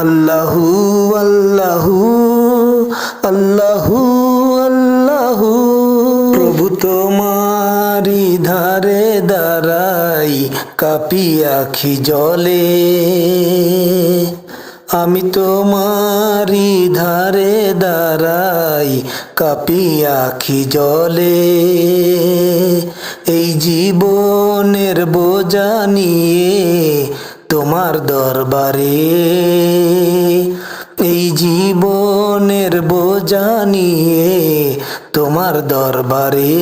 আল্লাহু আল্লাহু আল্লাহু আল্লাহু। প্রভু তোমারি ধারে দাঁড়াই কাপি আখি জলে। আমি তোমারি ধারে দাঁড়াই কাপি আখি জলে। এই জীবনের বোঝা নিয়ে তোমার দরবারে। এই জীবনের বোঝা নিয়ে তোমার দরবারে।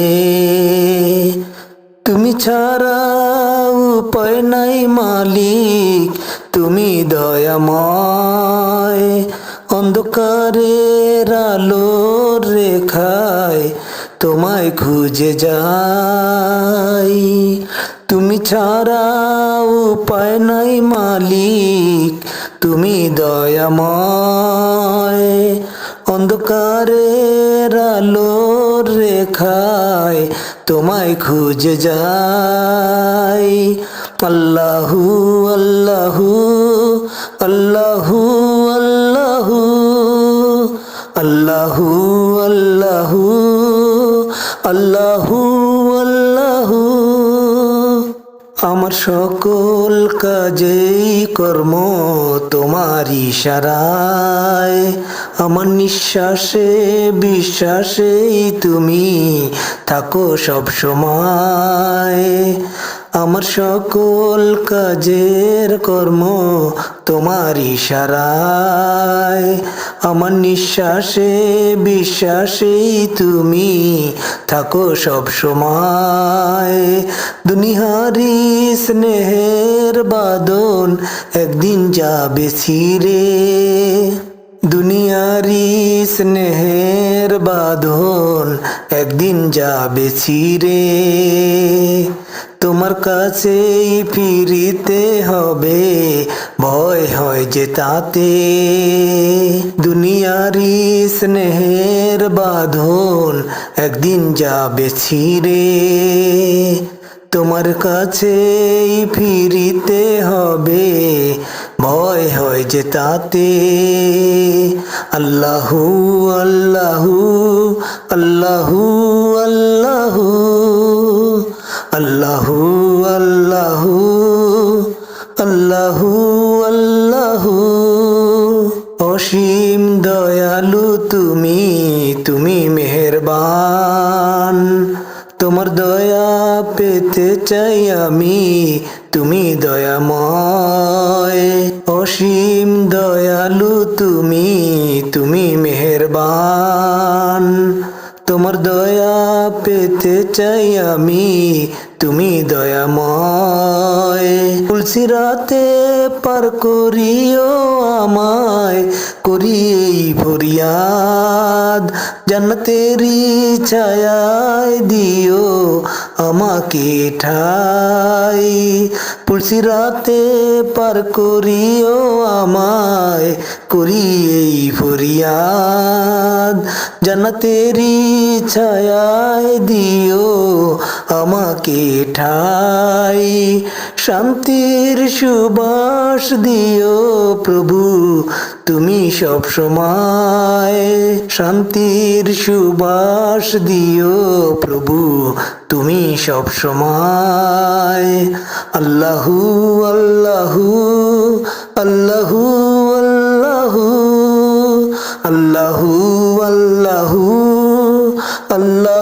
তুমি ছাড়া উপায় নাই মালিক, তুমি দয়াময়। অন্ধকারের আলোর রেখায় তোমায় খুঁজে যাই। তুমি ছাড়া উপায় নাই মালিক, তুমি দয়াময়। অন্ধকারের আলোর রেখায় তোমায় খুঁজে যাই। আল্লাহু আল্লাহু আল্লাহু আল্লাহু আল্লাহু আল্লাহু আল্লাহু আমার সকল কাজেই কর্ম তোমার ইশারায় আমার নিঃশ্বাসে বিশ্বাসেই তুমি থাকো সব সময়। আমার সকল কাজের কর্ম তোমার ইশারায় আমার নিঃশ্বাসে, বিশ্বাসেই তুমি থাকো সব সময়। দুনিহারি স্নেহের বাদন একদিন যাবে ছিঁড়ে। দুনিয়ারি স্নেহের বাঁধন একদিন যাবে ছিঁড়ে তোমার কাছেই ফিরিতে হবে, ভয় হয় যে তাতে। দুনিয়ারি স্নেহের বাঁধন একদিন যাবে ছিঁড়ে তোমার কাছেই ফিরিতে হবে ভয় হয় যে তাতে আল্লাহু আল্লাহু আল্লাহু আল্লাহু আল্লাহু আল্লাহু আল্লাহু আল্লাহু। অসীম দয়ালু তুমি তুমি মেহেরবান। তোমার দয়া পেতে চাই আমি, তুমি দয়াময়। অসীম দয়ালু তুমি তুমি মেহেরবান। তোমার দয়া পেতে চাই আমি, তুমি তুলসি রাতে পার করিও আমায় করি এই ফরিয়াদ জান্নাতেরি ছায়ায় দিও আমাকে ঠাই। পুলসি রাতে পার করিও আমায় করি এই ফরিয়াদ। জান্নাতেরি ছায়ায় দিও আমাকে ঠাই। শান্তির সুবাস দিও প্রভু, তুমি সব সময়। শান্তির সুবাস দিও প্রভু, তুমি সব সময়। আল্লাহু আল্লাহু আল্লাহু Allah